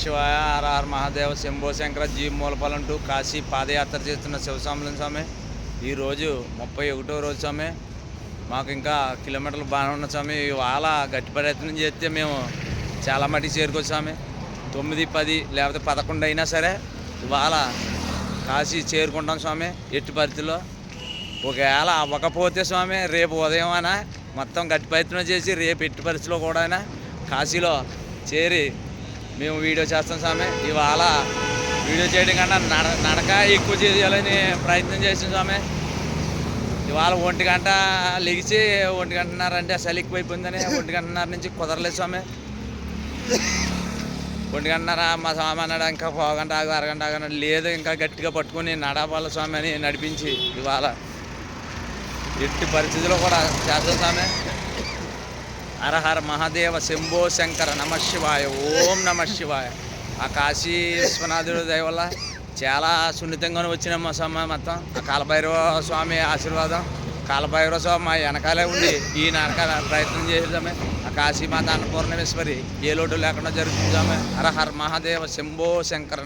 శివాయ హర హర మహాదేవ శంభో శంకర జీ మూలపాలెం టు కాశీ పాదయాత్ర చేస్తున్న శివసాములం స్వామి. ఈరోజు ముప్పై ఒకటో రోజు స్వామి. మాకు ఇంకా కిలోమీటర్లు బాగానే ఉన్న స్వామి. ఇవాళ గట్టి ప్రయత్నం చేస్తే మేము చాలా మటుకు చేరుకోవచ్చు స్వామి. తొమ్మిది పది లేకపోతే పదకొండు అయినా సరే ఇవాళ కాశీ చేరుకుంటాం స్వామి ఎట్టి పరిధిలో ఒకవేళ అవ్వకపోతే స్వామి రేపు ఉదయం అయినా మొత్తం గట్టి ప్రయత్నం చేసి రేపు ఎట్టి పరిస్థితిలో కూడా అయినా కాశీలో చేరి మేము వీడియో చేస్తాం స్వామి. ఇవాళ వీడియో చేయడం కన్నా నడ నడక ఎక్కువ చేయాలని ప్రయత్నం చేసాం స్వామి. ఇవాళ ఒంటి గంట లెగిచి ఒంటి గంటన్నర అంటే అసలు ఎక్కువైపోయిందని ఒంటి గంటన్నర నుంచి కుదరలేదు స్వామి. ఒంటి గంటన్నర మా స్వామి అన్నాడు ఇంకా పోగంట ఆగు అరగంట ఆగంట లేదు ఇంకా గట్టిగా పట్టుకొని నడపాల స్వామి అని నడిపించి ఇవాళ ఎట్టి పరిస్థితిలో కూడా చేస్తాం స్వామి. హరహర మహాదేవ శంభో శంకర నమ శివాయ ఓం నమ శివాయ. ఆ కాశీ విశ్వనాథుడి దయ వల్ల చాలా సున్నితంగానే వచ్చిన మా సమ మొత్తం. ఆ కాలభైరవ స్వామి ఆశీర్వాదం కాలభైరవ స్వామి మా వెనకాలే ఉండి ఈ వెనకాల ప్రయత్నం చేద్దామే ఆ కాశీమాత అన్నపూర్ణమేశ్వరి ఏ లోటు లేకుండా జరుగుతుందామే హరహర మహాదేవ శంభో శంకర